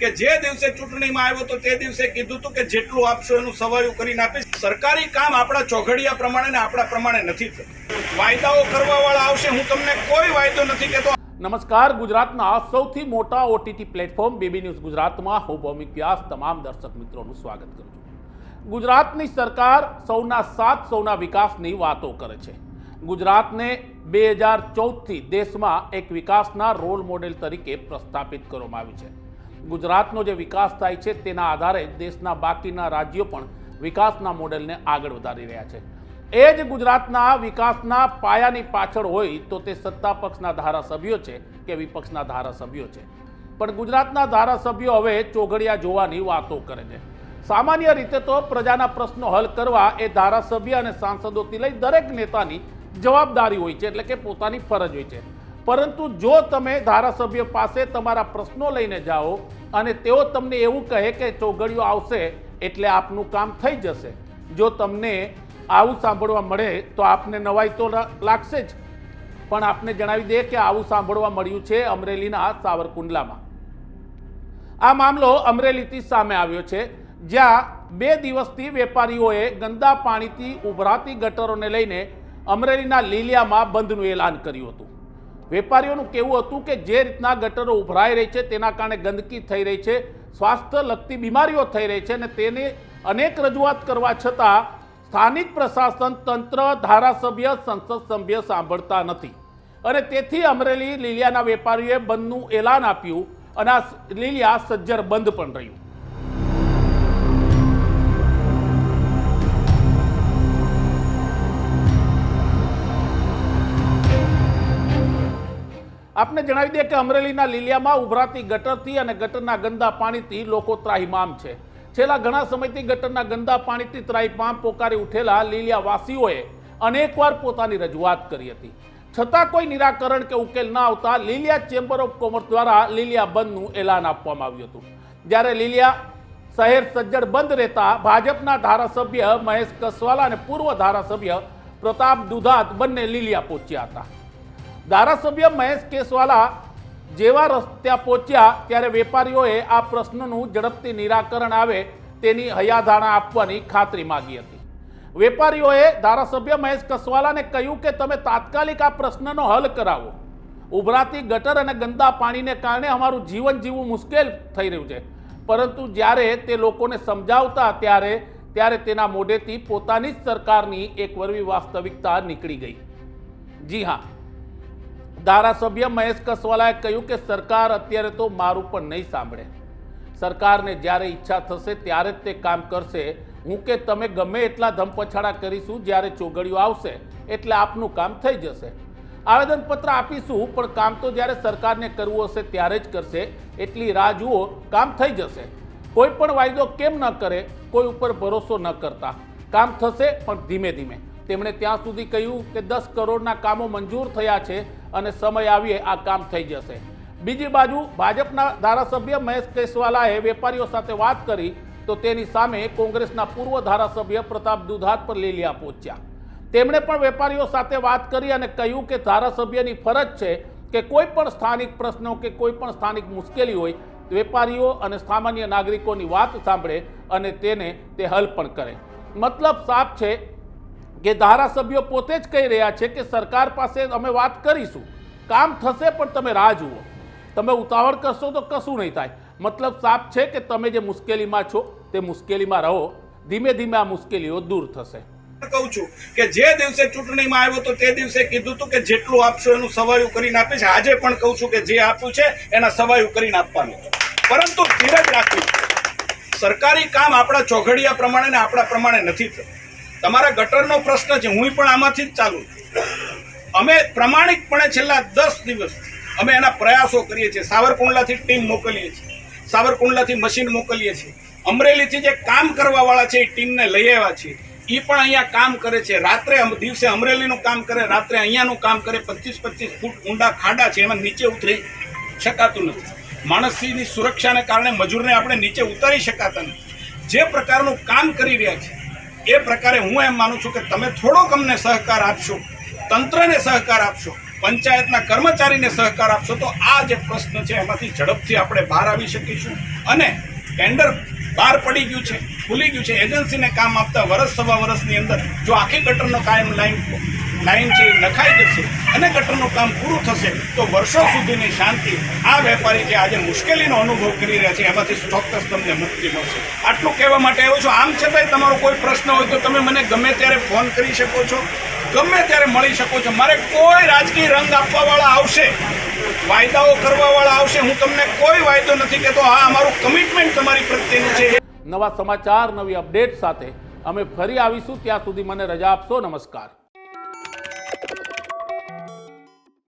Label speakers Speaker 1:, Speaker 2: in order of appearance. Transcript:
Speaker 1: કે જે દિવસે ચૂંટણીમાં આવ્યો તો તે દિવસે કીધું હતું કે જેટલું આપશો એનું સવાયું કરીને આપીશ. સરકારી કામ આપણા ચોઘડિયા પ્રમાણે ને આપણા પ્રમાણે નથી થતું. વાયદાઓ કરવા વાળા આવશે, હું તમને કોઈ વાયદો નથી કહેતો.
Speaker 2: નમસ્કાર, ગુજરાતના સૌથી મોટા ઓટીટી પ્લેટફોર્મ બેબી ન્યૂઝ ગુજરાતમાં હું ભૌમિક વ્યાસ તમામ દર્શક મિત્રોનું સ્વાગત કરું છું. ગુજરાતની સરકાર સૌના સાથ, સૌના વિકાસની વાતો કરે છે. ગુજરાતને બે હજાર ચૌદથી દેશમાં એક વિકાસના રોલ મોડેલ તરીકે પ્રસ્થાપિત કરવામાં આવી છે. ગુજરાતનો જે વિકાસ થાય છે તેના આધારે દેશના બાકીના રાજ્યો પણ વિકાસના મોડેલને આગળ વધારી રહ્યા છે. એ જ ગુજરાતના વિકાસના પાયાની પાછળ હોય તો તે સત્તા પક્ષના ધારાસભ્યો છે કે વિપક્ષના ધારાસભ્યો છે. પણ ગુજરાતના ધારાસભ્યો હવે ચોઘડિયા જોવાની વાતો કરે છે. સામાન્ય રીતે તો પ્રજાના પ્રશ્નો હલ કરવા એ ધારાસભ્ય અને સાંસદોથી લઈ દરેક નેતાની જવાબદારી હોય છે, એટલે કે પોતાની ફરજ હોય છે. પરંતુ જો તમે ધારાસભ્ય પાસે તમારા પ્રશ્નો લઈને જાઓ અને તેઓ તમને એવું કહે કે ચોઘડિયો આવશે એટલે આપનું કામ થઈ જશે. જો તમને આવું સાંભળવા મળે તો આપને નવાઈ તો લાગશે જ. પણ આપને જણાવી દે કે આવું સાંભળવા મળ્યું છે અમરેલીના સાવરકુંડલામાં. આ મામલો અમરેલીથી સામે આવ્યો છે, જ્યાં બે દિવસથી વેપારીઓએ ગંદા પાણીથી ઉભરાતી ગટરોને લઈને અમરેલીના લીલિયામાં બંધનું એલાન કર્યું હતું. વેપારીઓનું કહેવું હતું કે જે રીતના ગટરો ઉભરાઈ રહી છે, તેના કારણે ગંદકી થઈ રહી છે, સ્વાસ્થ્ય લગતી બીમારીઓ થઈ રહી છે અને તેને અનેક રજૂઆત કરવા છતાં સ્થાનિક પ્રશાસન તંત્ર, ધારાસભ્ય, સંસદ સભ્ય સાંભળતા નથી. અને તેથી અમરેલી લીલિયાના વેપારીઓએ બંધનું એલાન આપ્યું અને આ લીલિયા સજ્જર બંધ પણ રહ્યું. આપને જણાવી દઈએ કે અમરેલીના લીલિયામાં ઉભરાતી ગટરથી અને ગટરના ગંદા પાણીથી લોકો ત્રાહિમામ છે. છેલ્લા ઘણા સમયથી ગટરના ગંદા પાણીથી ત્રાહિમામ પોકારી ઉઠેલા લીલિયાવાસીઓએ અનેકવાર પોતાની રજૂઆત કરી હતી. છતાં કોઈ નિરાકરણ કે ઉકેલ ના આવતા લીલિયા ચેમ્બર ઓફ કોમર્સ દ્વારા લીલિયા બંધનું એલાન આપવામાં આવ્યું હતું. જ્યારે લીલિયા શહેર સજ્જડ બંધ રહેતા ભાજપના ધારાસભ્ય મહેશ કસવાલા અને પૂર્વ ધારાસભ્ય પ્રતાપ દુધાત બંને લીલિયા પહોંચ્યા હતા. ધારાસભ્ય મહેશ કેસવાલા જેવા રસ્ત્યા પહોંચ્યા ત્યારે વેપારીઓએ આ પ્રશ્નનું ઝડપથી નિરાકરણ આવે તેની હયાધારણા આપવાની ખાતરી માગી હતી. વેપારીઓએ ધારાસભ્ય મહેશ કસવાલાને કહ્યું કે તમે તાત્કાલિક આ પ્રશ્નનો હલ કરાવો. ઉભરાતી ગટર અને ગંદા પાણીને કારણે અમારું જીવન જીવવું મુશ્કેલ થઈ રહ્યું છે. પરંતુ જ્યારે તે લોકોને સમજાવતા ત્યારે ત્યારે તેના મોઢેથી પોતાની જ સરકારની એક વરવી વાસ્તવિકતા નીકળી ગઈ. જી હા. ધારાસભ્ય મહેશ કસવાલાએ કહ્યું કે સરકાર અત્યારે તો મારું પણ નહીં સાંભળે. સરકારને જ્યારે ઈચ્છા થશે ત્યારે જ તે કામ કરશે. હું કે તમે ગમે એટલા ધમપછાડા કરીશું જ્યારે ચોગડિયું આવશે, એટલે આપનું કામ થઈ જશે. આવેદનપત્ર આપીશું, પણ કામ તો જ્યારે સરકારને કરવું હશે ત્યારે જ કરશે. એટલી રાહ જુઓ, કામ થઈ જશે. કોઈ પણ વાયદો કેમ ન કરે, કોઈ ઉપર ભરોસો ન કરતા. કામ થશે, પણ ધીમે ધીમે. તેમણે ત્યાં સુધી કહ્યું કે દસ કરોડના કામો મંજૂર થયા છે. અને સમય આવીએ આ કામ થઈ જશે. બીજી બાજુ ભાજપના ધારાસભ્ય મહેશ કેસવાલાએ વેપારીઓ સાથે વાત કરી તો તેની સામે કોંગ્રેસના પૂર્વ ધારાસભ્ય પ્રતાપ દુધાત પર લીલિયા પહોંચ્યા તેમણે પણ વેપારીઓ સાથે વાત કરી અને કહ્યું કે ધારાસભ્યની ફરજ છે કે કોઈ પણ સ્થાનિક પ્રશ્નો કે કોઈ પણ સ્થાનિક મુશ્કેલી હોય, વેપારીઓ અને સામાન્ય નાગરિકોની વાત સાંભળે અને તેને તે હલ પણ કરે. મતલબ સાફ છે કે ધારાસભ્યો પોતે જ કહી રહ્યા છે કે સરકાર પાસે અમે વાત કરીશું. કામ થશે પણ તમે રાહ જુઓ. તમે ઉતાવળ કરશો તો કશું નહીં થાય. મતલબ સાફ છે કે તમે જે મુશ્કેલીમાં છો તે મુશ્કેલીમાં રહો. ધીમે ધીમે આ મુશ્કેલીઓ દૂર થશે.
Speaker 1: કહું છું કે જે દિવસે ચૂંટણીમાં આવ્યો તો તે દિવસે કીધું હતું કે જેટલું આપશો એનું સવાયું કરીને આપીશ. આજે પણ કહું છું કે જે આપ્યું છે એના સવાયું કરીને આપવાનું પરંતુ ધીરજ રાખવી. સરકારી કામ આપણા ચોઘડિયા પ્રમાણે ને આપણા પ્રમાણે નથી થતું. તમારા ગટરનો પ્રશ્ન છે હું પણ આમાંથી જ ચાલુ અમે પ્રમાણિકપણે છેલ્લા દસ દિવસ અમે એના પ્રયાસો કરીએ છીએ. સાવરકુંડલાથી ટીમ મોકલીએ છીએ. સાવરકુંડલાથી મશીન મોકલીએ છીએ. અમરેલીથી જે કામ કરવાવાળા છે, એ ટીમને લઈ આવ્યા છીએ. એ પણ અહીંયા કામ કરે છે. રાત્રે દિવસે અમરેલીનું કામ કરે, રાત્રે અહીંયાનું કામ કરે. પચીસ પચીસ ફૂટ ઊંડા ખાડા છે, એમાં નીચે ઉતરી શકાતું નથી. માણસની સુરક્ષાને કારણે મજૂરને આપણે નીચે ઉતારી શકાતા નથી. જે પ્રકારનું કામ કરી રહ્યા છે એ પ્રકારે હું એમ માનું છું કે તમે થોડોક અમને સહકાર આપશો, તંત્રને સહકાર આપશો, પંચાયતના કર્મચારીને સહકાર આપશો, તો આ જે પ્રશ્ન છે એમાંથી ઝડપથી આપણે બહાર આવી શકીશું. અને ટેન્ડર બહાર પડી ગયું છે, ખુલી ગયું છે, એજન્સીને કામ આપતા વરસ સવા વર્ષની અંદર જો આખી ગટરનો કાયમ લાઈન લાઈન છે નખાઈ જશે અને ગટરનું કામ પૂરું થશે, તો વર્ષો સુધીની શાંતિ આ વેપારી જે આજે મુશ્કેલીનો અનુભવ કરી રહ્યા છે, એમાંથી ચોક્કસ તમને મુક્તિ મળશે. આટલું કહેવા માટે આવ્યો છું. આમ છતાંય તમારો કોઈ પ્રશ્ન હોય તો તમે મને ગમે ત્યારે ફોન કરી શકો છો. ગમે ત્યારે મળી શકો છો. મારે કોઈ રાજકીય રંગ આપવાવાળા આવશે, વાયદાઓ કરવાવાળા આવશે, હું તમને કોઈ વાયદો નથી કહેતો. હા અમારું કમિટમેન્ટ તમારી પ્રત્યેનું છે.
Speaker 2: નવા સમાચાર, નવી અપડેટ સાથે અમે ફરી આવીશું. ત્યાં સુધી મને રજા આપશો. નમસ્કાર.